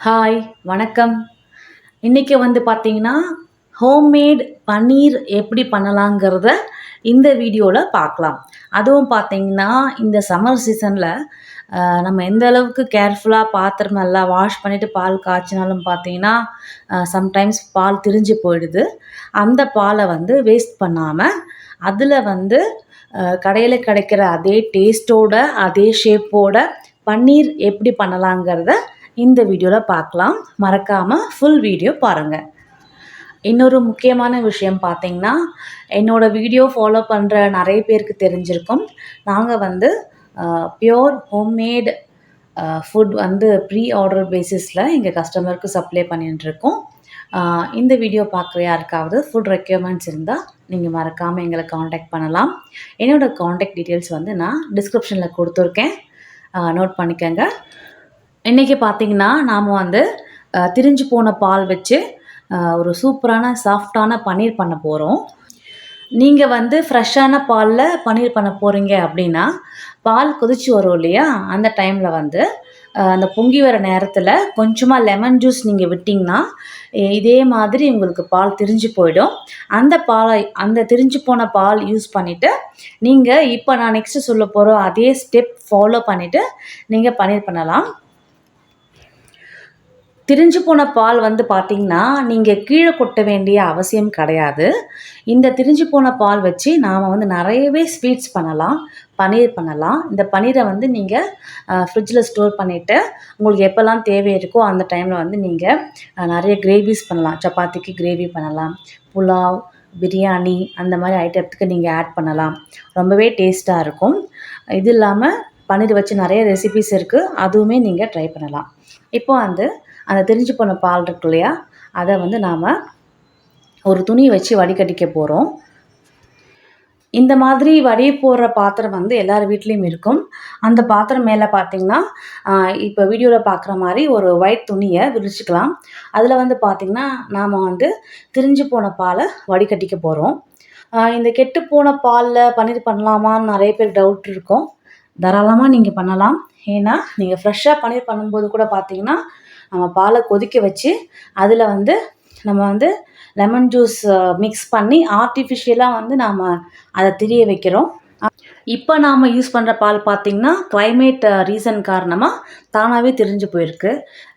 Hi வணக்கம். இன்றைக்கி வந்து பார்த்தீங்கன்னா ஹோம்மேட் பன்னீர் எப்படி பண்ணலாங்கிறத இந்த வீடியோவில் பார்க்கலாம். அதுவும் பார்த்தீங்கன்னா இந்த சம்மர் சீசனில் நம்ம எந்த அளவுக்கு கேர்ஃபுல்லாக பாத்திரம் நல்லா வாஷ் பண்ணிவிட்டு பால் காய்ச்சினாலும் பார்த்தீங்கன்னா சம்டைம்ஸ் பால் திரிஞ்சு போயிடுது. அந்த பாலை வந்து வேஸ்ட் பண்ணாமல் அதில் வந்து கடையில் கிடைக்கிற அதே டேஸ்ட்டோட அதே ஷேப்போட பன்னீர் எப்படி பண்ணலாங்கிறத இந்த வீடியோவில் பார்க்கலாம். மறக்காமல் ஃபுல் வீடியோ பாருங்கள் இன்னொரு முக்கியமான விஷயம் பார்த்திங்கன்னா என்னோடய வீடியோ ஃபாலோ பண்ணுற நிறைய பேருக்கு தெரிஞ்சிருக்கும். நாங்கள் வந்து ப்யோர் ஹோம்மேட் ஃபுட் வந்து ப்ரீ ஆர்டர் பேசிஸில் எங்கள் கஸ்டமருக்கு சப்ளை பண்ணிட்டுருக்கோம் இந்த வீடியோ பார்க்குற யாருக்காவது ஃபுட் ரெக்யூர்மெண்ட்ஸ் இருந்தால் நீங்கள் மறக்காமல் எங்களை காண்டாக்ட் பண்ணலாம். என்னோடய காண்டாக்ட் டீட்டெயில்ஸ் வந்து நான் டிஸ்கிரிப்ஷனில் கொடுத்துருக்கேன். நோட் பண்ணிக்கோங்க. இன்றைக்கி பார்த்திங்கன்னா நாம் வந்து திரிஞ்சு போன பால் வச்சு ஒரு சூப்பரான சாஃப்டான பன்னீர் பண்ண போகிறோம் நீங்கள் வந்து ஃப்ரெஷ்ஷான பாலில் பன்னீர் பண்ண போகிறீங்க அப்படின்னா பால் கொதிச்சு வரும் இல்லையா? அந்த டைமில் வந்து அந்த பொங்கி வர நேரத்தில் கொஞ்சமாக லெமன் ஜூஸ் நீங்கள் விட்டிங்கன்னா இதே மாதிரி உங்களுக்கு பால் திரிஞ்சு போயிடும். அந்த பாலை அந்த திரிஞ்சு போன பால் யூஸ் பண்ணிவிட்டு நீங்கள் இப்போ நான் நெக்ஸ்ட்டு சொல்ல போகிறோம் அதே ஸ்டெப் ஃபாலோ பண்ணிவிட்டு நீங்கள் பன்னீர் பண்ணலாம். திரிஞ்சு போன பால் வந்து பார்த்திங்கன்னா நீங்கள் கீழே கொட்ட வேண்டிய அவசியம் கிடையாது. இந்த திரிஞ்சு போன பால் வச்சு நாம் வந்து நிறையவே ஸ்வீட்ஸ் பண்ணலாம் பன்னீர் பண்ணலாம். இந்த பன்னீரை வந்து நீங்கள் ஃப்ரிட்ஜில் ஸ்டோர் பண்ணிவிட்டு உங்களுக்கு எப்போல்லாம் தேவை இருக்கோ அந்த டைமில் வந்து நீங்கள் நிறைய கிரேவிஸ் பண்ணலாம். சப்பாத்திக்கு கிரேவி பண்ணலாம் புலாவ் பிரியாணி அந்த மாதிரி ஐட்டத்துக்கு நீங்கள் ஆட் பண்ணலாம். ரொம்பவே டேஸ்ட்டாக இருக்கும். இது இல்லாமல் பன்னீர் வச்சு நிறைய ரெசிபிஸ் இருக்குது அதுவுமே நீங்கள் ட்ரை பண்ணலாம். இப்போ வந்து அந்த திரிஞ்சு போன பால் இருக்கு இல்லையா? அதை வந்து நாம் ஒரு துணி வச்சு வடிகட்டிக்க போகிறோம் இந்த மாதிரி வடி போடுற பாத்திரம் வந்து எல்லார் வீட்லேயும் இருக்கும். அந்த பாத்திரம் மேலே பார்த்திங்கன்னா இப்போ வீடியோவில் பார்க்குற மாதிரி ஒரு ஒயிட் துணியை விரிச்சிக்கலாம். அதில் வந்து பார்த்திங்கன்னா நாம் வந்து திரிஞ்சு போன பாலை வடிகட்டிக்க போகிறோம் இந்த கெட்டு போன பாலில் பன்னீர் பண்ணலாமான்னு நிறைய பேர் டவுட் இருக்கும். தாராளமாக நீங்கள் பண்ணலாம். ஏன்னா நீங்கள் ஃப்ரெஷ்ஷாக பன்னீர் பண்ணும்போது கூட பார்த்தீங்கன்னா நம்ம பாலை கொதிக்க வச்சு அதில் வந்து நம்ம வந்து லெமன் ஜூஸ் மிக்ஸ் பண்ணி ஆர்டிஃபிஷியலாக வந்து நாம் அதை திரிய வைக்கிறோம். இப்போ நாம் யூஸ் பண்ணுற பால் பார்த்திங்கன்னா கிளைமேட் ரீசன் காரணமாக தானாகவே தெரிஞ்சு போயிருக்கு.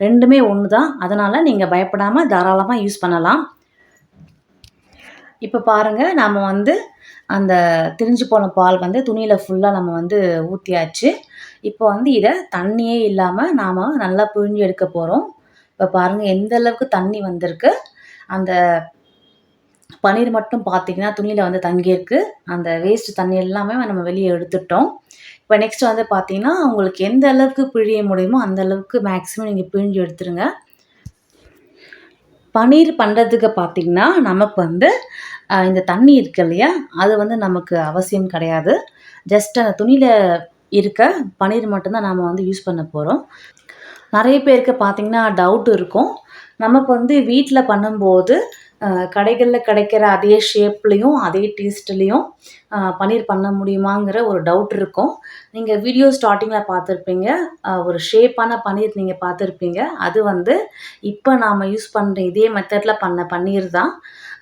ரெண்டுமே ஒன்று தான் அதனால் நீங்கள் பயப்படாமல் தாராளமாக யூஸ் பண்ணலாம். இப்போ பாருங்கள் நாம் வந்து அந்த திரிஞ்சு போன பால் வந்து துணியில் ஃபுல்லாக நம்ம வந்து ஊற்றியாச்சு இப்போ வந்து இதை தண்ணியே இல்லாமல் நாம் நல்லா பிழிஞ்சு எடுக்க போகிறோம் இப்போ பாருங்கள் எந்த அளவுக்கு தண்ணி வந்திருக்கு. அந்த பன்னீர் மட்டும் பார்த்திங்கன்னா துணியில் வந்து தங்கியிருக்கு. அந்த வேஸ்ட் தண்ணி எல்லாமே நம்ம வெளியே எடுத்துட்டோம். இப்போ நெக்ஸ்ட் வந்து பார்த்திங்கன்னா உங்களுக்கு எந்த அளவுக்கு பிழிய முடியுமோ அந்த அளவுக்கு மேக்ஸிமம் நீங்கள் பிழிஞ்சு எடுத்துருங்க. பன்னீர் பண்ணுறதுக்கு பார்த்திங்கன்னா நமக்கு வந்து இந்த தண்ணி இருக்கு இல்லையா? அது வந்து நமக்கு அவசியம் கிடையாது. ஜஸ்ட் அந்த துணியில் இருக்க பன்னீர் மட்டும்தான் நாம் வந்து யூஸ் பண்ண போகிறோம் நிறைய பேருக்கு பார்த்திங்கன்னா டவுட் இருக்கும். நமக்கு வந்து வீட்டில் பண்ணும்போது கடைகளில் கிடைக்கிற அதே ஷேப்லேயும் அதே டேஸ்ட்லேயும் பன்னீர் பண்ண முடியுமாங்கிற ஒரு டவுட் இருக்கும். நீங்கள் வீடியோ ஸ்டார்டிங்கில் பார்த்துருப்பீங்க. ஒரு ஷேப்பான பன்னீர் நீங்கள் பார்த்துருப்பீங்க. அது வந்து இப்போ நாம் யூஸ் பண்ணுற இதே மெத்தடில் பண்ண பன்னீர் தான்.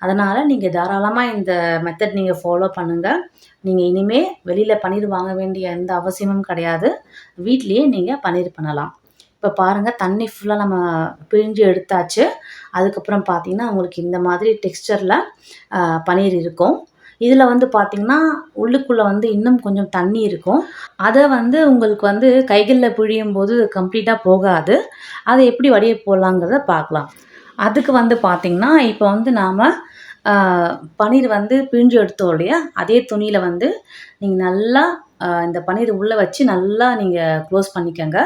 அதனால் நீங்கள் தாராளமாக இந்த மெத்தட் நீங்கள் ஃபாலோ பண்ணுங்கள் நீங்கள் இனிமேல் வெளியில் பன்னீர் வாங்க வேண்டிய எந்த அவசியமும் கிடையாது. வீட்லேயே நீங்கள் பன்னீர் பண்ணலாம். இப்போ பாருங்கள் தண்ணி ஃபுல்லாக நம்ம பிழிஞ்சு எடுத்தாச்சு. அதுக்கப்புறம் பார்த்திங்கன்னா உங்களுக்கு இந்த மாதிரி டெக்ஸ்டரில் பன்னீர் இருக்கும். இதில் வந்து பார்த்திங்கன்னா உள்ளுக்குள்ளே வந்து இன்னும் கொஞ்சம் தண்ணி இருக்கும். அதை வந்து உங்களுக்கு வந்து கைகளில் பிழியும் போது கம்ப்ளீட்டாக போகாது. அதை எப்படி வடிய போடலாங்கிறத பார்க்கலாம் அதுக்கு வந்து பார்த்திங்கன்னா இப்போ வந்து நாம் பன்னீர் வந்து பிழிஞ்சு எடுத்தோம் இல்லையா? அதே துணியில் வந்து நீங்கள் நல்லா இந்த பன்னீர் உள்ளே வச்சு நல்லா நீங்கள் க்ளோஸ் பண்ணிக்கோங்க.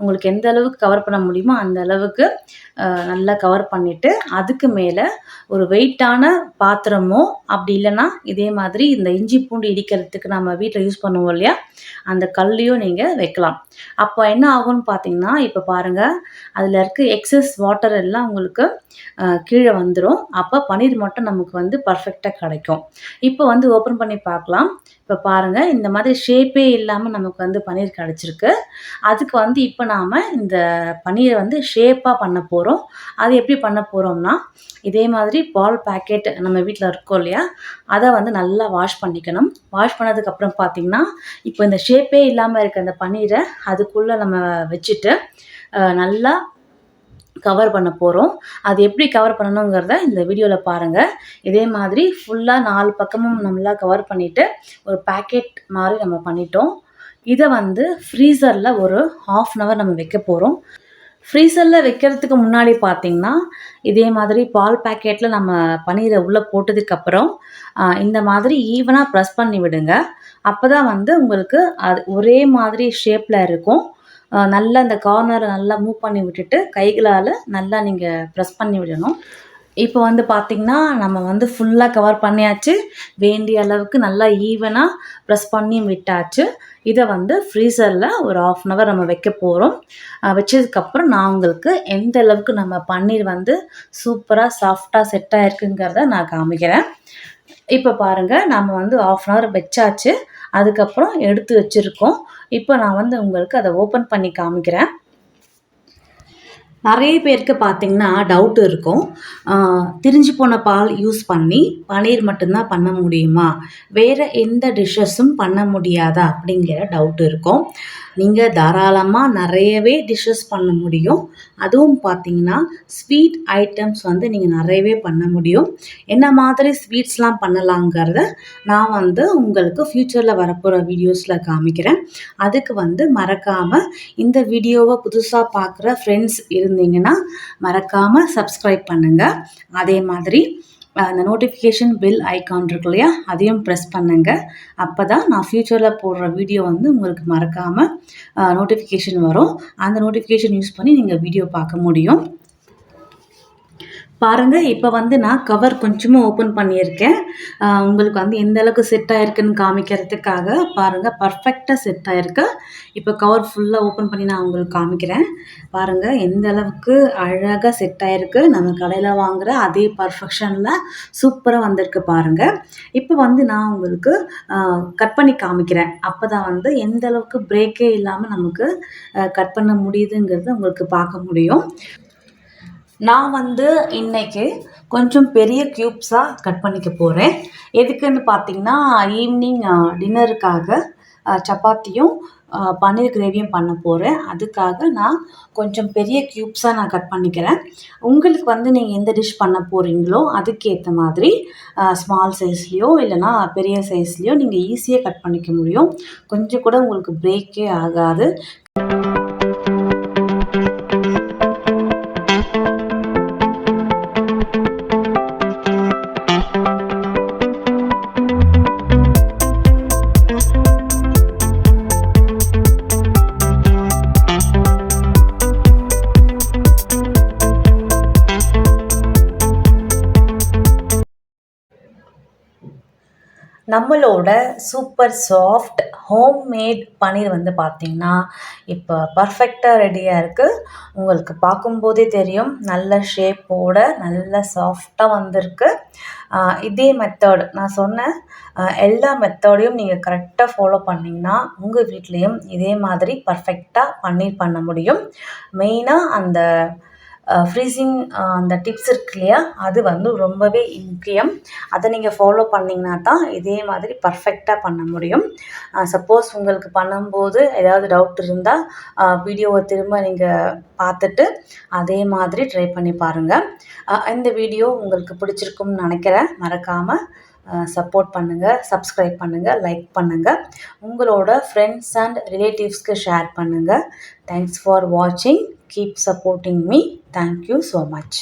உங்களுக்கு எந்த அளவுக்கு கவர் பண்ண முடியுமோ அந்த அளவுக்கு நல்லா கவர் பண்ணிவிட்டு அதுக்கு மேலே ஒரு வெயிட்டான பாத்திரமோ அப்படி இல்லைன்னா இதே மாதிரி இந்த இஞ்சி பூண்டு இடிக்கிறதுக்கு நம்ம வீட்டில் யூஸ் பண்ணுவோம் இல்லையா? அந்த கல்லையும் நீங்கள் வைக்கலாம். அப்போ என்ன ஆகும்னு பார்த்தீங்கன்னா இப்போ பாருங்கள் அதில் இருக்க எக்ஸஸ் வாட்டர் எல்லாம் உங்களுக்கு கீழே வந்துடும் அப்போ பன்னீர் மட்டும் நமக்கு வந்து பர்ஃபெக்டாக கிடைக்கும். இப்போ வந்து ஓப்பன் பண்ணி பார்க்கலாம். இப்போ பாருங்கள் இந்த மாதிரி ஷேப்பே இல்லாமல் நமக்கு வந்து பன்னீர் கிடச்சிருக்கு. அதுக்கு வந்து இப்போ நாம் இந்த பன்னீரை வந்து ஷேப்பாக பண்ண போகிறோம் அது எப்படி பண்ண போகிறோம்னா இதே மாதிரி பால் பேக்கெட் நம்ம வீட்டில் இருக்கோம் இல்லையா? அதை வந்து நல்லா வாஷ் பண்ணிக்கணும். வாஷ் பண்ணதுக்கப்புறம் பார்த்திங்கன்னா இப்போ இந்த ஷேப்பே இல்லாமல் இருக்க அந்த பன்னீரை அதுக்குள்ளே நம்ம வச்சுட்டு நல்லா கவர் பண்ண போகிறோம் அது எப்படி கவர் பண்ணணுங்கிறத இந்த வீடியோவில் பாருங்கள் இதே மாதிரி ஃபுல்லாக நாலு பக்கமும் நம்மளா கவர் பண்ணிவிட்டு ஒரு பேக்கெட் மாதிரி நம்ம பண்ணிட்டோம். இதை வந்து ஃப்ரீசரில் ஒரு ஹாஃப் அன் ஹவர் நம்ம வைக்க போகிறோம் ஃப்ரீசரில் வைக்கிறதுக்கு முன்னாடி பார்த்திங்கன்னா இதே மாதிரி பால் பேக்கெட்டில் நம்ம பன்னீரை உள்ளே போட்டதுக்கப்புறம் இந்த மாதிரி ஈவனாக ப்ரெஸ் பண்ணி விடுங்க. அப்போ தான் வந்து உங்களுக்கு அது ஒரே மாதிரி ஷேப்பில் இருக்கும். நல்லா இந்த கார்னரை நல்லா மூவ் பண்ணி விட்டுட்டு கைகளால் நல்லா நீங்கள் ப்ரெஸ் பண்ணி விடணும். இப்போ வந்து பார்த்திங்கன்னா நம்ம வந்து ஃபுல்லாக கவர் பண்ணியாச்சு. வேண்டிய அளவுக்கு நல்லா ஈவனாக ப்ரெஸ் பண்ணி விட்டாச்சு. இதை வந்து ஃப்ரீசரில் ஒரு ஆஃப் அன் ஹவர் நம்ம வைக்க போகிறோம் வச்சதுக்கப்புறம் நான் உங்களுக்கு எந்த அளவுக்கு நம்ம பன்னீர் வந்து சூப்பராக சாஃப்டாக செட் ஆகிருக்குங்கிறத நான் காமிக்கிறேன். இப்போ பாருங்கள் நம்ம வந்து ஆஃப் அன் ஹவர் வச்சாச்சு. அதுக்கப்புறம் எடுத்து வச்சுருக்கோம். இப்போ நான் வந்து உங்களுக்கு அதை ஓப்பன் பண்ணி காமிக்கிறேன். நிறைய பேருக்கு பார்த்திங்கன்னா டவுட் இருக்கும். திரிஞ்சு போன பால் யூஸ் பண்ணி பன்னீர் மட்டும்தான் பண்ண முடியுமா? வேறு எந்த டிஷ்ஷஸும் பண்ண முடியாதா? அப்படிங்கிற டவுட் இருக்கும். நீங்கள் தாராளமாக நிறையவே டிஷ்ஷஸ் பண்ண முடியும். அதுவும் பார்த்தீங்கன்னா ஸ்வீட் ஐட்டம்ஸ் வந்து நீங்கள் நிறையவே பண்ண முடியும். என்ன மாதிரி ஸ்வீட்ஸ்லாம் பண்ணலாங்கிறத நான் வந்து உங்களுக்கு ஃப்யூச்சரில் வரப்போகிற வீடியோஸில் காமிக்கிறேன். அதுக்கு வந்து மறக்காமல் இந்த வீடியோவை புதுசாக பார்க்குற ஃப்ரெண்ட்ஸ் இருந்தீங்கன்னா மறக்காமல் சப்ஸ்கிரைப் பண்ணுங்கள் அதே மாதிரி அந்த நோட்டிஃபிகேஷன் பில் ஐக்கான் இருக்கு இல்லையா? அதையும் ப்ரெஸ் பண்ணுங்கள் அப்போ தான் நான் ஃப்யூச்சரில் போடுற வீடியோ வந்து உங்களுக்கு மறக்காமல் நோட்டிஃபிகேஷன் வரும். அந்த நோட்டிஃபிகேஷன் யூஸ் பண்ணி நீங்கள் வீடியோ பார்க்க முடியும். பாருங்கள் இப்போ வந்து நான் கவர் கொஞ்சமாக ஓப்பன் பண்ணியிருக்கேன். உங்களுக்கு வந்து எந்த அளவுக்கு செட் ஆகிருக்குன்னு காமிக்கிறதுக்காக பாருங்கள் பர்ஃபெக்டாக செட் ஆகிருக்கு இப்போ கவர் ஃபுல்லாக ஓப்பன் பண்ணி நான் உங்களுக்கு காமிக்கிறேன். பாருங்கள் எந்த அளவுக்கு அழகாக செட் ஆகிருக்கு நம்ம கடையில் வாங்குகிற அதே பர்ஃபெக்ஷனில் சூப்பராக வந்திருக்கு பாருங்கள் இப்போ வந்து நான் உங்களுக்கு கட் பண்ணி காமிக்கிறேன். அப்போ தான் வந்து எந்த அளவுக்கு பிரேக்கே இல்லாமல் நமக்கு கட் பண்ண முடியுதுங்கிறது உங்களுக்கு பார்க்க முடியும். நான் வந்து இன்றைக்கி கொஞ்சம் பெரிய க்யூப்ஸாக கட் பண்ணிக்க போகிறேன் எதுக்குன்னு பார்த்தீங்கன்னா ஈவினிங் டின்னருக்காக சப்பாத்தியும் பன்னீர் கிரேவியும் பண்ண போகிறேன் அதுக்காக நான் கொஞ்சம் பெரிய க்யூப்ஸாக நான் கட் பண்ணிக்கிறேன். உங்களுக்கு வந்து நீங்கள் எந்த டிஷ் பண்ண போகிறீங்களோ அதுக்கேற்ற மாதிரி ஸ்மால் சைஸ்லேயோ இல்லைனா பெரிய சைஸ்லேயோ நீங்கள் ஈஸியாக கட் பண்ணிக்க முடியும். கொஞ்சம் கூட உங்களுக்கு பிரேக்கே ஆகாது. நம்மளோட சூப்பர் சாஃப்ட் ஹோம்மேட் பன்னீர் வந்து பார்த்திங்கன்னா இப்போ பர்ஃபெக்டாக ரெடியாக இருக்குது உங்களுக்கு பார்க்கும்போதே தெரியும் நல்ல ஷேப்போட நல்ல சாஃப்டாக வந்திருக்கு. இதே மெத்தட் நான் சொன்ன எல்லா மெத்தடையும் நீங்கள் கரெக்டாக ஃபாலோ பண்ணிங்கன்னா உங்கள் வீட்லேயும் இதே மாதிரி பர்ஃபெக்டாக பன்னீர் பண்ண முடியும். மெயினாக அந்த ஃப்ரீசிங் அந்த டிப்ஸ் இருக்கு இல்லையா? அது வந்து ரொம்பவே முக்கியம். அதை நீங்கள் ஃபாலோ பண்ணிங்கன்னா தான் இதே மாதிரி பர்ஃபெக்டாக பண்ண முடியும். சப்போஸ் உங்களுக்கு பண்ணும்போது ஏதாவது டவுட் இருந்தால் வீடியோவை திரும்ப நீங்கள் பார்த்துட்டு அதே மாதிரி ட்ரை பண்ணி பாருங்கள் இந்த வீடியோ உங்களுக்கு பிடிச்சிருக்கும்னு நினைக்கிறேன். மறக்காமல் சப்போர்ட் பண்ணுங்கள் சப்ஸ்கிரைப் பண்ணுங்கள் லைக் பண்ணுங்கள் உங்களோட ஃப்ரெண்ட்ஸ் அண்ட் ரிலேட்டிவ்ஸ்க்கு ஷேர் பண்ணுங்கள் தேங்க்ஸ் ஃபார் வாட்சிங் keep supporting me thank you so much.